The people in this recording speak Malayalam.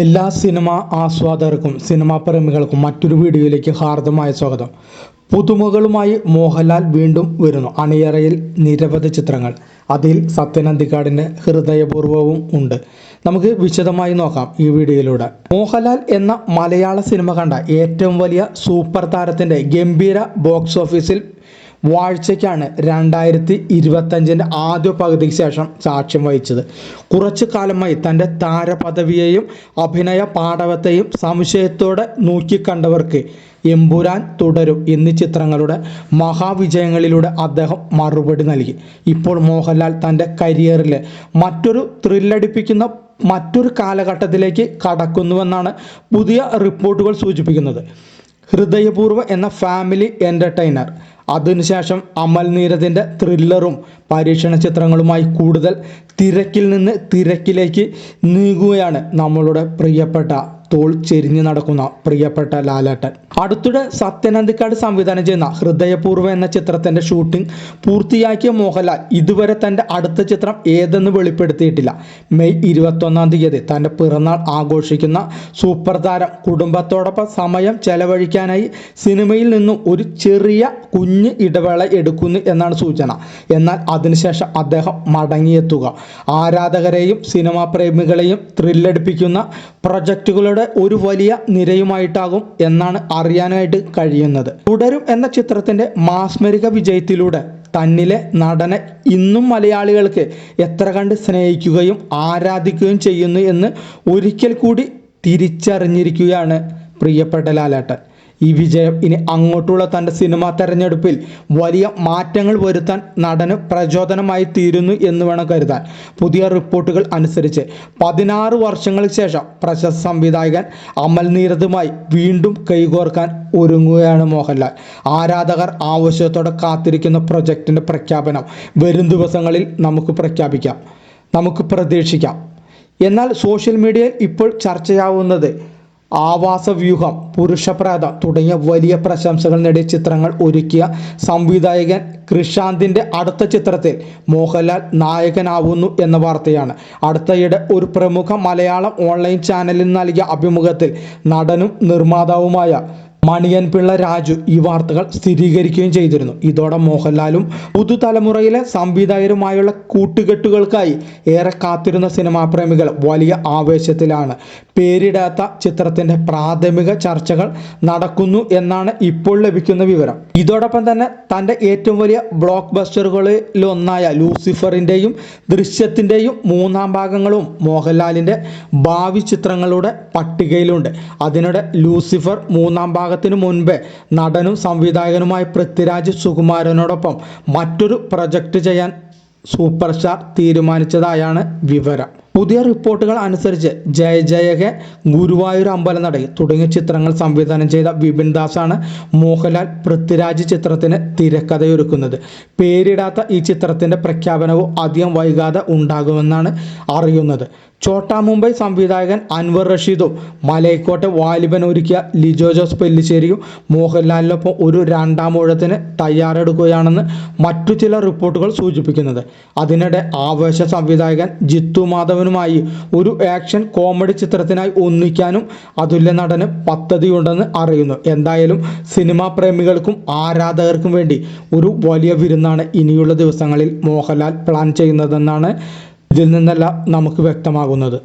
എല്ലാ സിനിമ ആസ്വാദകർക്കും സിനിമാ പ്രേമികൾക്കും മറ്റൊരു വീഡിയോയിലേക്ക് ഹാർദമായ സ്വാഗതം. പുതുമകളുമായി മോഹൻലാൽ വീണ്ടും വരുന്നു. അണിയറയിൽ നിരവധി ചിത്രങ്ങൾ. അതിൽ സത്യനന്ദിക്കാടിന്റെ ഹൃദയപൂർവവും ഉണ്ട്. നമുക്ക് വിശദമായി നോക്കാം ഈ വീഡിയോയിലൂടെ. മോഹൻലാൽ എന്ന മലയാള സിനിമ കണ്ട ഏറ്റവും വലിയ സൂപ്പർ താരത്തിന്റെ ഗംഭീര ബോക്സ് ഓഫീസിൽ വാഴ്ചയ്ക്കാണ് രണ്ടായിരത്തി ഇരുപത്തഞ്ചിന്റെ ആദ്യ പകുതിക്ക് ശേഷം സാക്ഷ്യം വഹിച്ചത്. കുറച്ചു കാലമായി തന്റെ താരപദവിയെയും അഭിനയ പാടവത്തെയും സംശയത്തോടെ നോക്കിക്കണ്ടവർക്ക് എമ്പുരാൻ തുടരും എന്നീ ചിത്രങ്ങളുടെ മഹാവിജയങ്ങളിലൂടെ അദ്ദേഹം മറുപടി നൽകി. ഇപ്പോൾ മോഹൻലാൽ തന്റെ കരിയറിലെ മറ്റൊരു ത്രില്ലടിപ്പിക്കുന്ന മറ്റൊരു കാലഘട്ടത്തിലേക്ക് കടക്കുന്നുവെന്നാണ് പുതിയ റിപ്പോർട്ടുകൾ സൂചിപ്പിക്കുന്നത്. ഹൃദയപൂർവ എന്ന ഫാമിലി എന്റർടൈനർ അതിനുശേഷം അമൽ നീരദിന്റെ ത്രില്ലറും പരീക്ഷണ ചിത്രങ്ങളുമായി കൂടുതൽ തിരക്കിൽ നിന്ന് തിരക്കിലേക്ക് നീങ്ങുകയാണ് നമ്മളുടെ പ്രിയപ്പെട്ട തോൾ ചെരിഞ്ഞു നടക്കുന്ന പ്രിയപ്പെട്ട ലാലേട്ടൻ. അടുത്തിടെ സത്യനന്ദിക്കാട് സംവിധാനം ചെയ്യുന്ന ഹൃദയപൂർവം എന്ന ചിത്രത്തിന്റെ ഷൂട്ടിംഗ് പൂർത്തിയാക്കിയ മോഹൻലാൽ ഇതുവരെ തന്റെ അടുത്ത ചിത്രം ഏതെന്ന് വെളിപ്പെടുത്തിയിട്ടില്ല. മെയ് ഇരുപത്തൊന്നാം തീയതി തന്റെ പിറന്നാൾ ആഘോഷിക്കുന്ന സൂപ്പർ താരം കുടുംബത്തോടൊപ്പം സമയം ചെലവഴിക്കാനായി സിനിമയിൽ നിന്നും ഒരു ചെറിയ കുഞ്ഞ് ഇടവേള എടുക്കുന്നു എന്നാണ് സൂചന. എന്നാൽ അതിനുശേഷം അദ്ദേഹം മടങ്ങിയെത്തുക. ആരാധകരെയും സിനിമാ പ്രേമികളെയും ത്രില്ലടിപ്പിക്കുന്ന പ്രൊജക്റ്റുകളുടെ ഒരു വലിയ നിരയുമായിട്ടാകും എന്നാണ് അറിയാനായിട്ട് കഴിയുന്നത്. തുടരും എന്ന ചിത്രത്തിന്റെ മാസ്മരിക വിജയത്തിലൂടെ തന്നിലെ നടനെ ഇന്നും മലയാളികൾക്ക് എത്ര കണ്ട് സ്നേഹിക്കുകയും ആരാധിക്കുകയും ചെയ്യുന്നു എന്ന് ഒരിക്കൽ കൂടി തിരിച്ചറിഞ്ഞിരിക്കുകയാണ് പ്രിയപ്പെട്ട ലാലേട്ടൻ. ഈ വിജയം ഇനി അങ്ങോട്ടുള്ള തന്റെ സിനിമാ തെരഞ്ഞെടുപ്പിൽ വലിയ മാറ്റങ്ങൾ വരുത്താൻ നടന് പ്രചോദനമായി തീരുന്നു എന്ന് വേണം കരുതാൻ. പുതിയ റിപ്പോർട്ടുകൾ അനുസരിച്ച് പതിനാറ് വർഷങ്ങൾക്ക് ശേഷം പ്രശസ്ത സംവിധായകൻ അമൽ നീരദുമായി വീണ്ടും കൈകോർക്കാൻ ഒരുങ്ങുകയാണ് മോഹൻലാൽ. ആരാധകർ ആവശ്യത്തോടെ കാത്തിരിക്കുന്ന പ്രൊജക്ടിന്റെ പ്രഖ്യാപനം വരും ദിവസങ്ങളിൽ നമുക്ക് പ്രഖ്യാപിക്കാം. നമുക്ക് പ്രതീക്ഷിക്കാം. എന്നാൽ സോഷ്യൽ മീഡിയയിൽ ഇപ്പോൾ ചർച്ചയാവുന്നത് ആവാസവ്യൂഹം പുരുഷപ്രേത തുടങ്ങിയ വലിയ പ്രശംസകൾ നേടിയ ചിത്രങ്ങൾ ഒരുക്കിയ സംവിധായകൻ കൃഷാന്തിന്റെ അടുത്ത ചിത്രത്തിൽ മോഹൻലാൽ നായകനാവുന്നു എന്ന വാർത്തയാണ്. അടുത്തയിടെ ഒരു പ്രമുഖ മലയാളം ഓൺലൈൻ ചാനലിൽ നൽകിയ അഭിമുഖത്തിൽ നടനും നിർമ്മാതാവുമായ മണിയൻ പിള്ള രാജു ഈ വാർത്തകൾ സ്ഥിരീകരിക്കുകയും ചെയ്തിരുന്നു. ഇതോടെ മോഹൻലാലും പുതുതലമുറയിലെ സംവിധായകരുമായുള്ള കൂട്ടുകെട്ടുകൾക്കായി ഏറെ കാത്തിരുന്ന സിനിമാ പ്രേമികൾ വലിയ ആവേശത്തിലാണ്. പേരിടാത്ത ചിത്രത്തിന്റെ പ്രാഥമിക ചർച്ചകൾ നടക്കുന്നു എന്നാണ് ഇപ്പോൾ ലഭിക്കുന്ന വിവരം. ഇതോടൊപ്പം തന്നെ തന്റെ ഏറ്റവും വലിയ ബ്ലോക്ക് ബസ്റ്ററുകളിൽ ഒന്നായ ലൂസിഫറിന്റെയും ദൃശ്യത്തിന്റെയും മൂന്നാം ഭാഗങ്ങളും മോഹൻലാലിന്റെ ഭാവി ചിത്രങ്ങളുടെ പട്ടികയിലുണ്ട്. അതിനിടെ ലൂസിഫർ മൂന്നാം ഭാഗത്തിനു മുൻപേ നടനും സംവിധായകനുമായ പൃഥ്വിരാജ് സുകുമാരനോടൊപ്പം മറ്റൊരു പ്രൊജക്റ്റ് ചെയ്യാൻ സൂപ്പർ സ്റ്റാർ തീരുമാനിച്ചതായാണ് വിവരം. പുതിയ റിപ്പോർട്ടുകൾ അനുസരിച്ച് ജയ ജയക ഗുരുവായൂർ അമ്പലനടയിൽ തുടങ്ങിയ ചിത്രങ്ങൾ സംവിധാനം ചെയ്ത വിപിൻ ദാസാണ് മോഹൻലാൽ പൃഥ്വിരാജ് ചിത്രത്തിന് തിരക്കഥയൊരുക്കുന്നത്. പേരിടാത്ത ഈ ചിത്രത്തിന്റെ പ്രഖ്യാപനവും അധികം വൈകാതെ ഉണ്ടാകുമെന്നാണ് അറിയുന്നത്. ചോട്ടാ മുംബൈ സംവിധായകൻ അൻവർ റഷീദും മലയക്കോട്ട് വാലിബൻ ഒരുക്കിയ ലിജോ ജോസ് പെല്ലിശ്ശേരിയും മോഹൻലാലിനൊപ്പം ഒരു രണ്ടാം ഊഴത്തിന് തയ്യാറെടുക്കുകയാണെന്ന് മറ്റു ചില റിപ്പോർട്ടുകൾ സൂചിപ്പിക്കുന്നത്. അതിനിടെ ആവേശ സംവിധായകൻ ജിത്തു മാധവനുമായി ഒരു ആക്ഷൻ കോമഡി ചിത്രത്തിനായി ഒന്നിക്കാനും അതുല്യ നടന് പദ്ധതിയുണ്ടെന്ന് അറിയുന്നു. എന്തായാലും സിനിമാ പ്രേമികൾക്കും ആരാധകർക്കും വേണ്ടി ഒരു വലിയ വിരുന്നാണ് ഇനിയുള്ള ദിവസങ്ങളിൽ മോഹൻലാൽ പ്ലാൻ ചെയ്യുന്നതെന്നാണ് ഇതിൽ നിന്നെല്ലാം നമുക്ക് വ്യക്തമാകുന്നത്.